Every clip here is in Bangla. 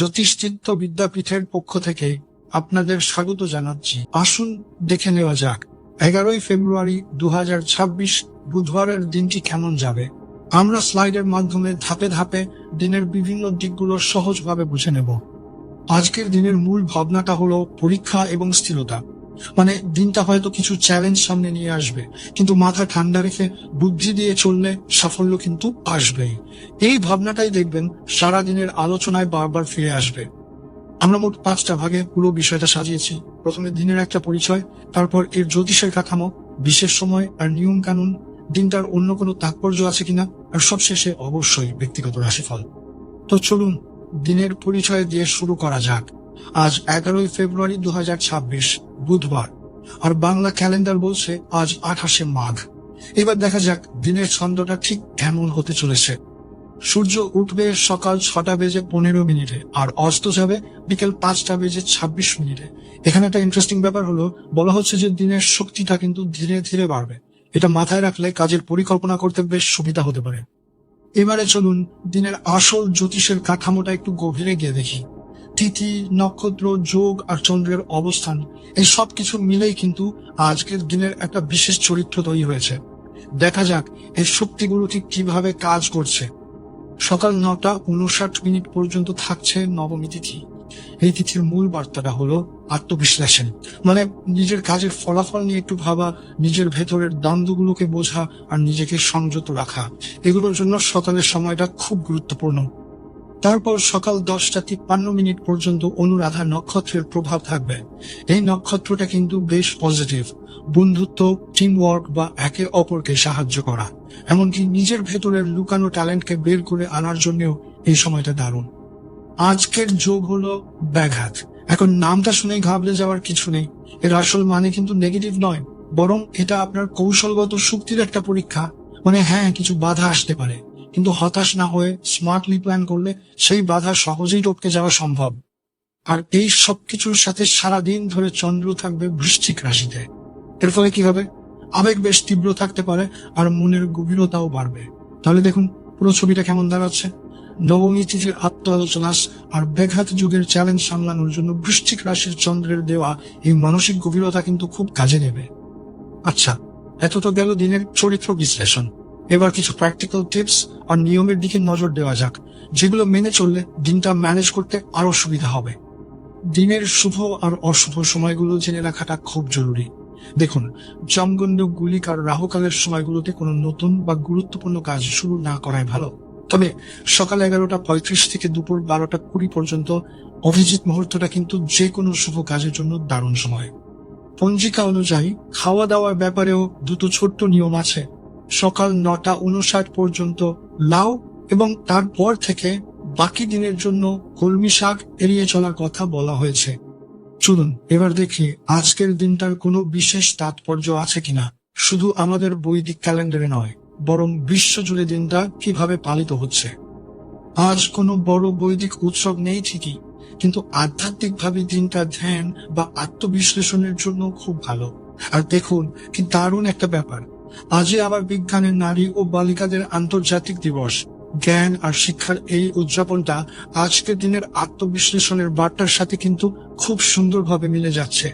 জ্যোতিষচিত্ত বিদ্যাপীঠের পক্ষ থেকে আপনাদের স্বাগত জানাচ্ছি। আসুন দেখে নেওয়া যাক, এগারোই ফেব্রুয়ারি দু হাজার ছাব্বিশ বুধবারের দিনটি কেমন যাবে। আমরা স্লাইডের মাধ্যমে ধাপে ধাপে দিনের বিভিন্ন দিকগুলো সহজভাবে বুঝে নেব। আজকের দিনের মূল ভাবনাটা হলো পরীক্ষা এবং স্থিরতা। মানে দিনটা হয়তো কিছু চ্যালেঞ্জ সামনে নিয়ে আসবে, কিন্তু মাথা ঠান্ডা রেখে বুদ্ধি দিয়ে চললে সাফল্য কিন্তু আসবেই। এই ভাবনাটাই দেখবেন সারা দিনের আলোচনায় বারবার ফিরে আসবে। আমরা মোট পাঁচটা ভাগে পুরো বিষয়টা সাজিয়েছি। প্রথমে দিনের একটা পরিচয়, তারপর এর জ্যোতিষের কাঠামো, বিশেষ সময় আর নিয়ম কানুন, দিনটার অন্য কোনো তাৎপর্য আছে কিনা, আর সবশেষে অবশ্যই ব্যক্তিগত রাশিফল। তো চলুন, দিনের পরিচয় দিয়ে শুরু করা যাক। আজ এগারোই ফেব্রুয়ারি দু হাজার ছাব্বিশ, বুধবার। আর বাংলা ক্যালেন্ডার বলছে, আজ আঠাশে মাঘ। এবার দেখা যাক, দিনের ছন্দটা ঠিক কেমন হতে চলেছে। সূর্য উঠবে সকাল ছটা বেজে পনেরো মিনিটে, আর অস্ত যাবে বিকেল পাঁচটা বেজে ছাব্বিশ মিনিটে। এখানে একটা ইন্টারেস্টিং ব্যাপার হলো, বলা হচ্ছে যে দিনের শক্তিটা কিন্তু ধীরে ধীরে বাড়বে। এটা মাথায় রাখলে কাজের পরিকল্পনা করতে বেশ সুবিধা হতে পারে। এবারে চলুন, দিনের আসল জ্যোতিষের কাঠামোটা একটু গভীরে গিয়ে দেখি। তিথি, নক্ষত্র, যোগ আর চন্দ্রের অবস্থান, এই সব কিছু মিলেই কিন্তু আজকের দিনের একটা বিশেষ চরিত্র তৈরি হয়েছে। দেখা যাক এই শক্তিগুলো ঠিক কীভাবে কাজ করছে। সকাল নটা উনষাট মিনিট পর্যন্ত থাকছে নবমী তিথি। এই তিথির মূল বার্তাটা হলো আত্মবিশ্লেষণ। মানে নিজের কাজের ফলাফল নিয়ে একটু ভাবা, নিজের ভেতরের দ্বন্দ্বগুলোকে বোঝা আর নিজেকে সংযত রাখা। এগুলোর জন্য সকালের সময়টা খুব গুরুত্বপূর্ণ। তারপর সকাল দশটা তিপ্পান্ন মিনিট পর্যন্ত অনুরাধা নক্ষত্রের প্রভাব থাকবে। এই নক্ষত্রটা কিন্তু বেশ পজিটিভ বন্ধুত্ব টিম ওয়ার্ক বা একে অপরকে সাহায্য করা। এমনকি নিজের ভেতরের লুকানো ট্যালেন্টকে বের করে আনার জন্যও এই সময়টা দারুণ। আজকের যোগ হলো ব্যাঘাত। এখন নামটা শুনেই ঘাবড়ে যাওয়ার কিছু নেই। এর আসল মানে কিন্তু নেগেটিভ নয়, বরং এটা আপনার কৌশলগত শক্তির একটা পরীক্ষা। মানে হ্যাঁ কিছু বাধা আসতে পারে। কিন্তু হতাশ না হয়ে স্মার্টলি প্ল্যান করলে সেই বাধা সহজেই টপকে যাওয়া সম্ভব। আর এই সবকিছুর সাথে সারা দিন ধরে চন্দ্র থাকবে বৃশ্চিক রাশিতে। এর ফলে কি হবে? আবেগ বেশ তীব্র থাকতে পারে আর মনের গভীরতাও বাড়বে। তাহলে দেখুন, পুরো ছবিটা কেমন দাঁড়াচ্ছে? নবমী তিথির আত্ম আলোচনা আর ব্যাঘাত যুগের চ্যালেঞ্জ সামলানোর জন্য বৃশ্চিক রাশির চন্দ্রের দেওয়া এই মানসিক গভীরতা কিন্তু খুব কাজে নেবে আচ্ছা এত তো গেল দিনের চরিত্র বিশ্লেষণ। এবার কিছু প্র্যাকটিক্যাল টিপস আর নিয়মের দিকে নজর দেওয়া যাক, যেগুলো মেনে চললে দিনটা ম্যানেজ করতে আরও সুবিধা হবে। দিনের শুভ আর অশুভ সময়গুলো জেনে রাখাটা খুব জরুরি। দেখুন জমগণ্ড গুলিক আর রাহুকালের সময়গুলোতে কোনো নতুন বা গুরুত্বপূর্ণ কাজ শুরু না করাই ভালো। তবে সকাল এগারোটা পঁয়ত্রিশ থেকে দুপুর বারোটা কুড়ি পর্যন্ত অভিজিৎ মুহূর্তটা কিন্তু যে কোনো শুভ কাজের জন্য দারুণ সময়। পঞ্জিকা অনুযায়ী খাওয়া দাওয়ার ব্যাপারেও দুটো ছোট্ট নিয়ম আছে। সকাল নটা উনষাট পর্যন্ত লাউ এবং তারপর থেকে বাকি দিনের জন্য কলমি শাক এড়িয়ে চলার কথা বলা হয়েছে। চলুন, এবার দেখি আজকের দিনটার কোনো বিশেষ তাৎপর্য আছে কিনা। শুধু আমাদের বৈদিক ক্যালেন্ডারে নয়, বরং বিশ্বজুড়ে দিনটা কীভাবে পালিত হচ্ছে। আজ কোনো বড় বৈদিক উৎসব নেই ঠিকই, কিন্তু আধ্যাত্মিকভাবে দিনটা ধ্যান বা আত্মবিশ্লেষণের জন্য খুব ভালো। আর দেখুন কি দারুণ একটা ব্যাপার আজই আবার বিজ্ঞানের নারী ও বালিকাদের আন্তর্জাতিক দিবস। জ্ঞান আর শিক্ষার এই উদযাপনটা আজকের দিনের আত্মবিশ্লেষণের বার্তার সাথে কিন্তু খুব সুন্দরভাবে মিলে যাচ্ছে।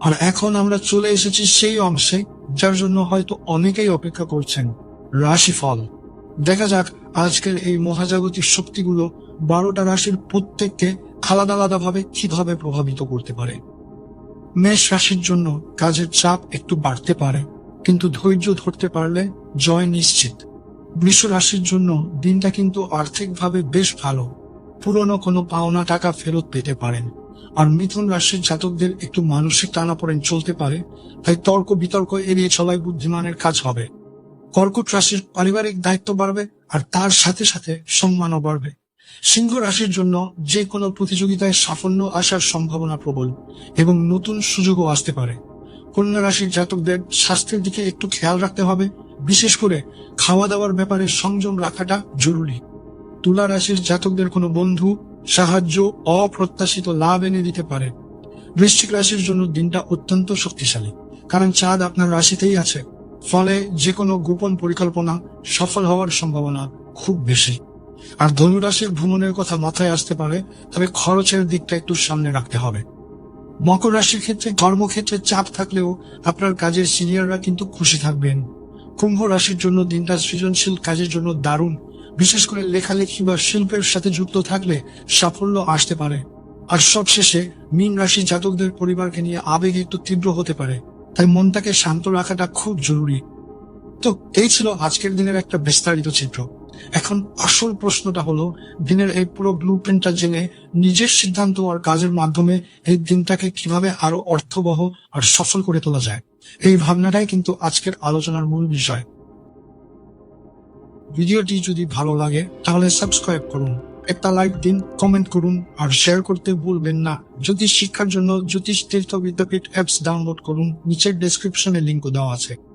আর এখন আমরা চলে এসেছি সেই অংশে, যার জন্য হয়তো অনেকেই অপেক্ষা করছেন, রাশিফল। দেখা যাক আজকের এই মহাজাগতিক শক্তিগুলো বারোটা রাশির প্রত্যেককে আলাদা আলাদা ভাবে কীভাবে প্রভাবিত করতে পারে। মেষ রাশির জন্য কাজের চাপ একটু বাড়তে পারে। কিন্তু ধৈর্য ধরতে পারলে জয় নিশ্চিত। বৃষ রাশির জন্য দিনটা কিন্তু আর্থিকভাবে বেশ ভালো। পুরনো কোনো পাওনা টাকা ফেরত পেতে পারেন। আর মিথুন রাশির জাতকদের একটু মানসিক টানাপোড়েন চলতে পারে, তাই তর্ক বিতর্ক এড়িয়ে চলাই বুদ্ধিমানের কাজ হবে। কর্কট রাশির পারিবারিক দায়িত্ব বাড়বে আর তার সাথে সাথে সম্মানও বাড়বে। সিংহ রাশির জন্য যে কোনো প্রতিযোগিতায় সাফল্য আসার সম্ভাবনা প্রবল এবং নতুন সুযোগও আসতে পারে। কন্যা রাশির জাতকদের স্বাস্থ্যের দিকে একটু খেয়াল রাখতে হবে। বিশেষ করে খাওয়া দাওয়ার ব্যাপারে সংযম রাখাটা জরুরি। তুলা রাশির জাতকদের কোনো বন্ধু, সাহায্য, অপ্রত্যাশিত লাভ এনে দিতে পারে। বৃশ্চিক রাশির জন্য দিনটা অত্যন্ত শক্তিশালী, কারণ চাঁদ আপনার রাশিতেই আছে। ফলে যে কোনো গোপন পরিকল্পনা সফল হওয়ার সম্ভাবনা খুব বেশি। আর ধনুরাশির ভ্রমণের কথা মাথায় আসতে পারে, তবে খরচের দিকটা একটু সামনে রাখতে হবে। মকর রাশির ক্ষেত্রে কর্মক্ষেত্রে চাপ থাকলেও আপনার কাজের সিনিয়ররা কিন্তু খুশি থাকবেন। কুম্ভ রাশির জন্য দিনটা সৃজনশীল, কাজের জন্য দারুণ। বিশেষ করে লেখালেখি বা শিল্পের সাথে যুক্ত থাকলে সাফল্য আসতে পারে। আর সবশেষে মীন রাশি জাতকদের পরিবারকে নিয়ে আবেগ একটু তীব্র হতে পারে। তাই মনটাকে শান্ত রাখাটা খুব জরুরি। তো এই ছিল আজকের দিনের একটা বিস্তারিত চিত্র। এখন আসল প্রশ্নটা হলো দিনের এই পুরো ব্লু প্রিন্টটা জেনে নিজের সিদ্ধান্ত আর কাজের মাধ্যমে এই দিনটাকে কীভাবে আরও অর্থবহ আর সফল করে তোলা যায়। এই ভাবনাটাই কিন্তু আজকের আলোচনার মূল বিষয়। ভিডিওটি যদি ভালো লাগে, তাহলে সাবস্ক্রাইব করুন, একটা লাইক দিন কমেন্ট করুন, আর শেয়ার করতে ভুলবেন না। জ্যোতিষ শিক্ষার জন্য জ্যোতিষ তীর্থ বিদ্যাপীঠ অ্যাপস ডাউনলোড করুন, নিচের ডেসক্রিপশনে লিঙ্ক দেওয়া আছে।